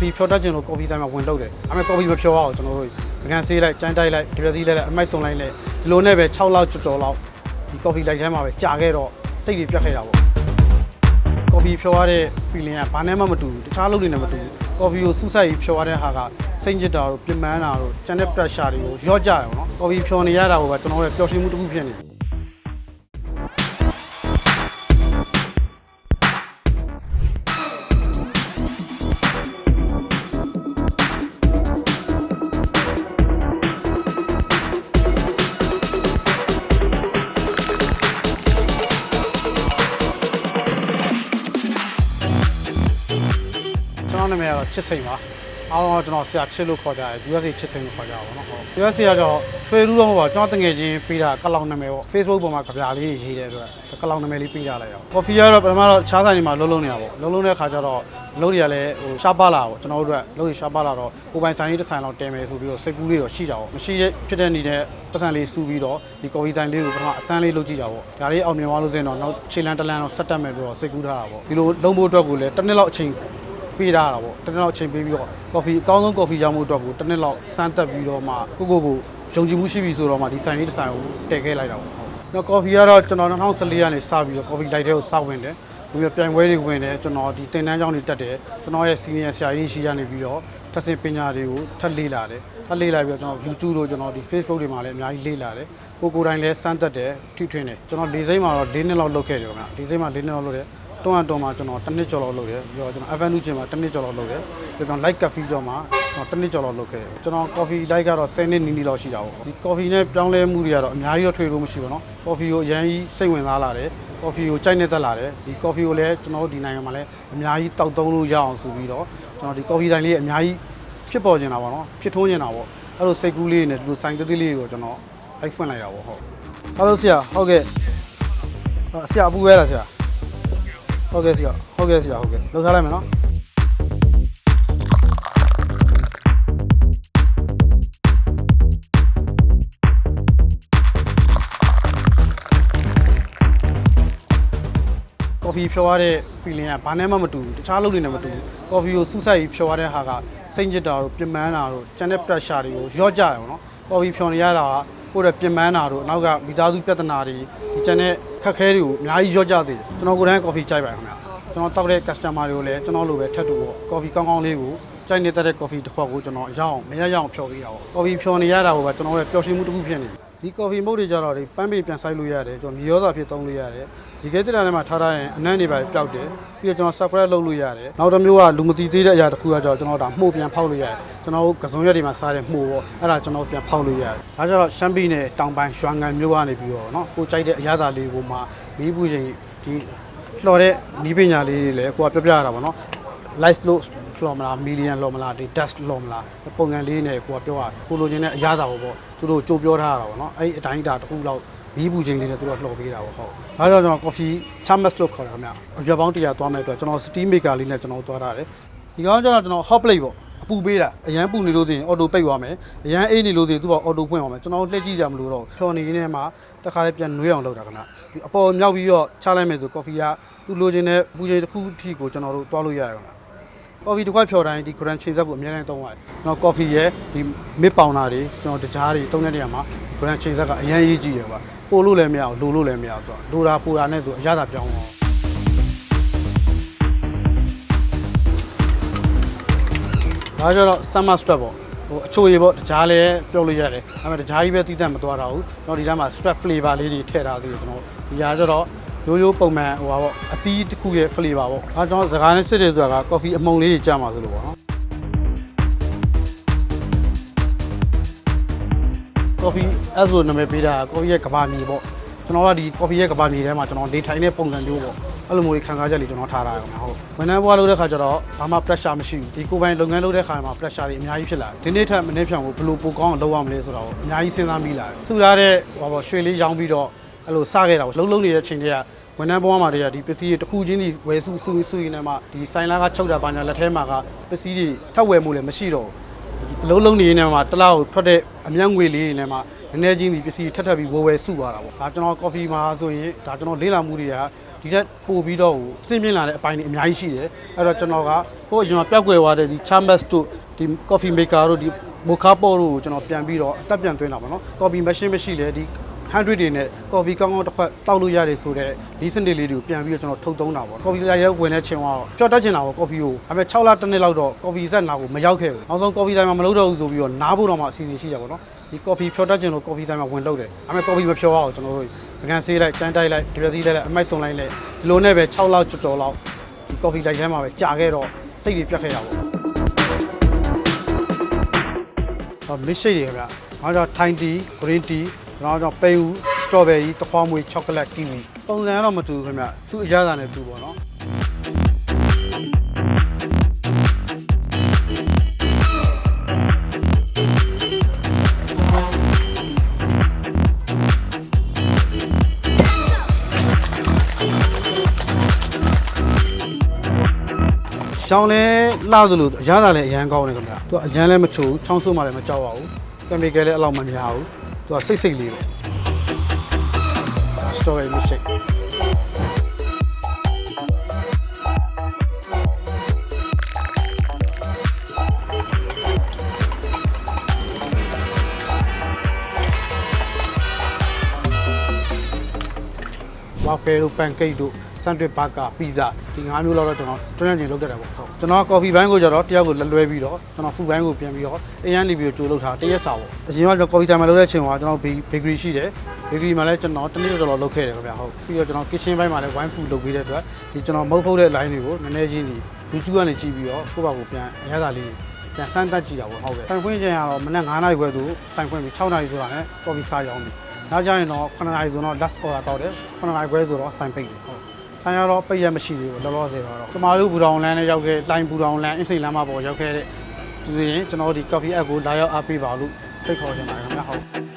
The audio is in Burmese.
ဖီဖြောတတ်ခြင်းလို့ကော်ဖီတိုင်းမှာဝင်လုပ်တယ်ဒါပေမဲ့ကော်ဖီမဖြောရအောင်ကျွန်တော်တို့ငန်းဆေးလိုက်ကြမ်းတိုက်လိုက်ဒီပစီလိုက်လိုက်အမိုက်သွန်လိုက်လိုက်ဒီလိုနဲ့ပဲ6လောက်ကျော်ကျော်လောက်ဒီကော်ဖီလိုက်ထဲမှာပဲကြာခဲ့တော့စိတ်တွေပြတ်ခဲ့တာပေါ့ကော်ဖီဖြောရတဲ့ feeling ကဘာနဲ့မှမတူဘူးတခြားလုပ်တွေနဲ့မတူဘူးကော်ဖီကိုစူးစိုက်ပြီးဖြောရတဲ့ဟာကစိတ်ညစ်တာတို့ပြင်ပန်းတာတို့ကျန်တဲ့ pressure တွေကိုရော့ကြတယ်ပေါ့နော်ကော်ဖီဖြောနေရတာကိုပဲကျွန်တော်တို့ပျော်ရွှင်မှုတစ်ခုဖြစ်နေတယ် ကျွန်တော်နာမည်ကတော့ချစ်စိန်ပါအားလုံးကကျွန်တော်ဆရာချစ်လို့ခေါ်ကြတယ် USA ချစ်စိန်လို့ခေါ်ကြတာပေါ့နော်ဟုတ် USA ကတော့ထွေထူးတော့မဟုတ်ပါဘူးကျွန်တော်တငယ်ချင်းပေးတာကလောင်နာမည်ပေါ့ Facebook ပေါ်မှာကြပြလေးရေးတဲ့အတွက်ကလောင်နာမည်လေးပေးထားလိုက်တော့ Coffee ကတော့ပထမတော့ချားဆိုင်ဒီမှာလုံးလုံးနေတာပေါ့လုံးလုံးတဲ့ခါကျတော့လုံးတွေကလည်းဟိုရှားပါလာပေါ့ကျွန်တော်တို့အတွက်လုံးတွေရှားပါလာတော့ကိုပိုင်ဆိုင်လေးတစ်ဆိုင်လောက်တင်မယ်ဆိုပြီးတော့စိတ်ကူးလေးတော့ရှိတာပေါ့မရှိတဲ့ဖြစ်တဲ့နေတဲ့ပတ်စံလေးစူပြီးတော့ဒီ coffee ဆိုင်လေးကိုပထမအစမ်းလေးလုပ်ကြည့်တာပေါ့ဒါလေးအောင်မြင်သွားလို့စရင်တော့နောက်ခြေလန်းတစ်လန်းတော့ဆက်တက်မယ်ပြီးတော့စိတ်ကူးထားတာပေါ့ဒီလိုလုံးဖို့အတွက်ကိုလည်းတစ်နှစ်လောက်အချိန် ပေးထားတာပေါ့တစ်နှစ်လောက်ချိန်ပေးပြီးတော့ coffee အကောင်းဆုံး coffee ရောင်းမှုအတွက်ကိုတစ်နှစ်လောက်စမ်းသက်ပြီးတော့မှကိုကိုကိုယုံကြည်မှုရှိပြီဆိုတော့မှဒီဆိုင်လေးတစ်ဆိုင်ကိုတည်ခဲ့လိုက်တာပေါ့ဟုတ်နောက် coffee ကတော့ကျွန်တော်2014ကနေစပြီးတော့ coffee light တွေကိုစဝင်တယ်ပြီးတော့ပြိုင်ပွဲတွေဝင်တယ်ကျွန်တော်ဒီတင်တန်းကျောင်းတွေတက်တယ်ကျွန်တော်ရဲ့ senior ဆရာကြီးရှိရနေပြီးတော့ထပ်ဆင်ပညာတွေကိုထပ်လေ့လာတယ်ထပ်လေ့လာပြီးတော့ကျွန်တော် YouTube တို့ကျွန်တော်ဒီ Facebook တွေမှာလည်းအများကြီးလေ့လာတယ်ကိုကိုယ်တိုင်လည်းစမ်းသက်တယ်ထိထွင်းတယ်ကျွန်တော်၄စိမ့်မှာတော့၄နှစ်လောက်လုပ်ခဲ့တယ်ခင်ဗျ၄စိမ့်မှာ၄နှစ်လောက်လုပ်တယ် တွန်းအတွန်းမှာကျွန်တော်တစ်နှစ်ကျော်လောက်လုပ်တယ်ပြီးတော့ကျွန်တော် Avenue ကျင်မှာတစ်နှစ်ကျော်လောက်လုပ်တယ်ပြီးတော့ Light Coffee ကျော်မှာကျွန်တော်တစ်နှစ်ကျော်လောက်လုပ်ခဲ့တယ်ကျွန်တော် Coffee Light ကတော့10နှစ်နီးနီးလောက်ရှိတာပေါ့ဒီ Coffee နဲ့ပြောင်းလဲမှုတွေကတော့အများကြီးတော့ထွေလို့မရှိဘူးเนาะ Coffee ကိုအရင်ကြီးစိတ်ဝင်စားလာတယ် Coffee ကိုကြိုက်နေတတ်လာတယ်ဒီ Coffee ကိုလည်းကျွန်တော်တို့ဒီနိုင်ငံမှာလည်းအများကြီးတောက်သုံးလို့ရအောင်ဆိုပြီးတော့ကျွန်တော်ဒီ Coffee တိုင်းလေးအများကြီးဖြစ်ပေါ်နေတာပေါ့เนาะဖြစ်ထွန်းနေတာပေါ့အဲ့လိုစိတ်ကူးလေးနဲ့ဒီလိုဆိုင်သေးသေးလေးကိုကျွန်တော်လိုက်ဖွင့်လိုက်တာပေါ့ဟုတ်ဟယ်လိုဆရာဟုတ်ကဲ့အာဆရာအပူပဲလားဆရာ ဟုတ်ကဲ့ဆရာဟုတ်ကဲ့ဆရာဟုတ်ကဲ့လောက်ထားလိုက်မယ်နော်ကော်ဖီဖြောရတဲ့ feeling ကဘာနဲ့မှမတူဘူးတခြားလုပ်တွေနဲ့မတူဘူးကော်ဖီကိုစူးစိုက်ပြီးဖြောရတဲ့ဟာကစိတ်ညစ်တာတို့ပြင်ပန်းတာတို့ကျန်တဲ့ pressure တွေကိုရော့ကြတယ်ပေါ့နော်ကော်ဖီဖြောနေရတာကကိုယ့်ရဲ့ပြင်ပန်းတာတို့နောက်ကမိသားစုပြဿနာတွေဒီ ကျန်တဲ့ခက်ခဲတွေကိုအများကြီးရော့ကြသေးတယ်ကျွန်တော်ကိုယ်တိုင်ကော်ဖီကြိုက်ပါတယ်ခင်ဗျာကျွန်တော်တောက်တဲ့ customer တွေကိုလည်းကျွန်တော်လိုပဲထပ်တူပေါ့ coffee ကောင်းကောင်းလေးကိုကြိုက်နေတဲ့ coffee တစ်ခွက်ကိုကျွန်တော်ရအောင်မရရအောင်ဖြော်ပေးတာပေါ့ coffee ဖြော်နေရတာကိုပဲကျွန်တော်ရဲ့ပျော်ရွှင်မှုတစ်ခုဖြစ်နေတယ်ဒီ coffee မုတ်တွေကြတော့ဒီပန်းပေပြန်ဆိုင်လို့ရတယ်ကျွန်တော်မြေရောစာဖြစ်သုံးလို့ရတယ် ဒီကဲတက်တာထဲမှာထားထားရင်အနံ့တွေပါပျောက်တယ်ပြီးတော့ကျွန်တော် subscribe လုပ်လို့ရတယ်နောက်တစ်မျိုးကလူမသိသေးတဲ့အရာတစ်ခုကကြောင့်ကျွန်တော်ဒါမှုပြန်ဖောက်လို့ရတယ်ကျွန်တော်ကစုံရက်တွေမှာစားတဲ့မှုပေါ့အဲ့ဒါကျွန်တော်ပြန်ဖောက်လို့ရတယ်ဒါကြတော့ရှမ်းပြည်နယ်တောင်ပိုင်းရွှာငံမြို့ကနေပြီးတော့เนาะကိုကြိုက်တဲ့အရာသာလေးကိုမှမီးပူချိန်ဒီ လှော်တဲ့နီးပညာလေးတွေလည်းကိုကပြောပြရတာပေါ့နော် light လို့လှော်မလား million လှော်မလားဒီ dust လှော်မလားပုံစံလေးနဲ့ကိုကပြောရတယ်ကိုလိုချင်တဲ့အရာသာပေါ့ပေါ့သူတို့ကြိုးပြောထားတာပေါ့နော်အဲ့ဒီအတိုင်းအတာတစ်ခုလောက် မီးပူချိန်လေးနဲ့သူတို့လှော်ပေးတာပေါ့ဟုတ်ဒါကြောင့်ကျွန်တော် coffee chamas လို့ခေါ်တာခင်ဗျအရွက်ပေါင်း100သွားမဲ့အတွက်ကျွန်တော် steam maker လေးနဲ့ကျွန်တော်သွားထားတယ်ဒီကောင်ကျတော့ကျွန်တော် hot plate ပေါ့အပူပေးတာအရန်ပူနေလို့ဆိုရင် auto ပိတ်သွားမယ်အရန်အေးနေလို့ဆိုရင်သူက auto ဖွင့်သွားမယ်ကျွန်တော်လှည့်ကြည့်ကြမလို့တော့ဖြော်နေနေမှာတခါလေးပြန်နွေးအောင်လုပ်တာခင်ဗျဒီအပေါ်မြောက်ပြီးတော့ချလိုက်မယ်ဆို coffee ကသူလိုချင်တဲ့ပူချိန်တစ်ခုအထိကိုကျွန်တော်တို့သွားလို့ရတယ်ခင်ဗျကော်ဖီတစ်ခွက်ဖြော်တိုင်းဒီ grand ချိန်ဆက်ကိုအများနဲ့သုံးရတယ်။ကျွန်တော်ကော်ဖီရဲ့ဒီမစ်ပေါင်တာတွေကျွန်တော်တကြားတွေသုံးတဲ့နေရာမှာ grand ချိန်ဆက်ကအရင်ရေးကြည့်ရပါ။ ပို့လို့လည်းမရဘူးလိုလို့လည်းမရဘူးဆိုတော့လိုတာပိုတာနဲ့ဆိုအရသာပြောင်းအောင်။ဒါကြတော့ summer strap ပေါ့။ဟိုအချိုရည်ပေါ့တကြားလည်းပြောလို့ရတယ်။အဲ့မဲ့တကြားကြီးပဲတီးတတ်မသွားတော့ဘူး။ကျွန်တော်ဒီထဲမှာ strap flavor လေးတွေထည့်ထားသေးတယ်ကျွန်တော်ဒီဟာကျတော့ရိုးရိုးပုံမှန်ဟိုပါပေါ့အသီးတစ်ခုရဲ့ flavor ပေါ့အဲကျွန်တော်စကားနဲ့စစ်တယ်ဆိုတာက coffee အမှုန်လေးတွေကြာမှာဆိုလို့ပေါ့နော် coffee အဲ့ဆိုနာမည်ပေးတာ coffee ရဲ့ကဘာမြေပေါ့ကျွန်တော်ကဒီ coffee ရဲ့ကဘာမြေထဲမှာကျွန်တော်နေထိုင်တဲ့ပုံစံမျိုးပေါ့အဲ့လိုမျိုးကြီးခံစားချက်လေးကျွန်တော်ထားတာရောဟုတ်ဝန်ထမ်းဘွားလုပ်တဲ့ခါကျတော့ဘာမှ pressure မရှိဘူးဒီကိုယ်ပိုင်လုပ်ငန်းလုပ်တဲ့ခါမှာ pressure တွေအများကြီးဖြစ်လာတယ်ဒီနေ့ထက်မနေ့ဖြန်ကိုဘယ်လိုပိုကောင်းအောင်လုပ်ရမလဲဆိုတော့အများကြီးစဉ်းစားမိလာတယ်စုထားတဲ့ဟောပေါ့ရွှေလေးရောင်းပြီးတော့အဲ့လိုစခဲ့တာပေါ့လုံးလုံးနေတဲ့ချိန်တွေကဝန်ထမ်းဘွားမှာတွေကဒီပစ္စည်းတွေတစ်ခုချင်းစီဝယ်စုစုစုရင်းနဲ့မှဒီဆိုင်လာကချုပ်တာပါညာလက်ထဲမှာကပစ္စည်းတွေထပ်ဝယ်မှုလည်းမရှိတော့ဘူး အလုံးလုံးနေနေမှာတစ်လောက်ထွက်တဲ့အမြတ်ငွေလေးတွေနဲ့မှနည်းနည်းချင်းစီပစ္စည်းထပ်ထပ်ပြီးဝယ်ဝယ်စုသွားတာပေါ့ဒါကျွန်တော်ကော်ဖီမှာဆိုရင်ဒါကျွန်တော်လေးလာမှုတွေကဒီထက်ပို့ပြီးတော့ဟိုစင်းပြင်းလာတဲ့အပိုင်းတွေအများကြီးရှိတယ်အဲ့တော့ကျွန်တော်ကဟိုအကျွန်တော်ပျောက်ကွယ်သွားတဲ့ဒီ Charmas တို့ဒီ coffee maker တို့ဒီ mocha pot တို့ကိုကျွန်တော်ပြန်ပြီးတော့အသက်ပြန်သွင်းတာပေါ့နော် coffee machine မရှိလေဒီ 100တွေနဲ့ coffee ကောင်းကောင်းတစ်ခွက်တောက်လို့ရတယ်ဆိုတော့ဒီစင်တွေလေးတွေကိုပြန်ပြီးတော့ကျွန်တော်ထုတ်သုံးတာပေါ့ coffee ဆိုင်ရဲ့ဝင်တဲ့ချင်းကတော့ကြော်တက်ချင်တာပေါ့ coffee ကိုဒါပေမဲ့6လတစ်နှစ်လောက်တော့ coffee ဆက်နာကိုမရောက်ခဲ့ဘူးနောက်ဆုံး coffee ဆိုင်မှာမလုပ်တော့ဘူးဆိုပြီးတော့နားဖို့တော့မှအစီအစဉ်ရှိတယ်ပေါ့နော်ဒီ coffee ဖြော်တက်ချင်လို့ coffee ဆိုင်မှာဝင်လုပ်တယ်ဒါပေမဲ့ coffee မဖြော်ရအောင်ကျွန်တော်တို့ပကံဆေးလိုက်ကျန်းတိုက်လိုက်ဒီပစီလိုက်လိုက်အမိုက်သွန်လိုက်လိုက်ဒီလိုနဲ့ပဲ6လောက်ကြော်ကြော်လောက်ဒီ coffee လိုက်ထဲမှာပဲကြာခဲ့တော့စိတ်တွေပြတ်ခဲ့တာပေါ့ဟောမစ်ရှိတ်တွေခင်ဗျာ။နောက်ကြောင့်ထိုင် တီဂရင်းတီနောက်ကြောင့်ပိန်ဦးစတော်ဘယ်ရီတခွားမွေချောကလက်ကီဝီပုံစံကတော့မတူဘူးခင်ဗျာ။သူ့အရသာနဲ့တူပေါ့နော်။ရှောင်းလဲလှသလိုအရသာလည်းအရန်ကောင်းတယ်ခင်ဗျာ။သူကအရန်လည်းမချိုဘူးချောင်းဆိုးမှလည်းမကြောက်ပါဘူး။ကင်မီကယ်လည်းအလောက်မများဘူး။ သူကစိတ်စိတ်လေးပဲ။ strawberry milkshake ဝါဖဲတို့ပန်ကိတ်တို့ ဆန်တွစ်ဘာကာပီဇာဒီ၅မျိုးလောက်တော့ကျွန်တော်တွန်းရချင်းလုပ်တတ်တယ်ပေါ့ဟုတ်ကျွန်တော်ကော်ဖီဘိုင်းကိုကျတော့တယောက်ကိုလက်လွဲပြီးတော့ကျွန်တော်ဖူဘိုင်းကိုပြန်ပြီးတော့အရန်လီဗီကိုကြိုလုပ်ထားတရက်စာပေါ့အရင်ကကျွန်တော်ကော်ဖီတိုင်းမှာလုပ်တဲ့အချိန်ကကျွန်တော်ဘေဂရီရှိတယ်ဘေဂရီမှာလည်းကျွန်တော်တနေ့တော်တော်လုပ်ခဲ့တယ်ခင်ဗျာဟုတ်ပြီးတော့ကျွန်တော် kitchen ဘိုင်းမှာလည်းဝိုင်းဖူလုပ်ပေးတဲ့အတွက်ဒီကျွန်တော်မဟုတ်ဖုတ်တဲ့ line တွေကိုနည်းနည်းချင်းဒီ YouTube ကနေကြည့်ပြီးတော့ကိုယ့်ဘာကိုပြန်အရသာလေးပြန်စမ်းသပ်ကြည့်တာပေါ့ဟုတ်ကဲ့ဆိုင်ခွင့်ချိန်ကတော့မနက်9နာရီခွဲသို့ဆိုင်ခွင့်ပြီး6နာရီဆိုတာနဲ့ကော်ဖီစားရောင်းပြီနောက်ကျရင်တော့9နာရီဆိုတော့ last order တောက်တယ်9နာရီခွဲဆိုတော့ဆိုင်ပိတ်တယ်ဟုတ် ဆိုင်ရတော့ပိတ်ရမရှိသေးဘူးလောလောဆယ်တော့ကျမတို့ဘူတောင်လမ်းနဲ့ရောက်ခဲ့လိုင်းဘူတောင်လမ်းအင်းစိန်လမ်းမှာပေါ်ရောက်ခဲ့တဲ့ဒီဆိုရင်ကျွန်တော်ဒီ coffee app ကိုလာရောက်အားပေးပါလို့ဖိတ်ခေါ်ချင်ပါတယ်ခင်ဗျာဟုတ်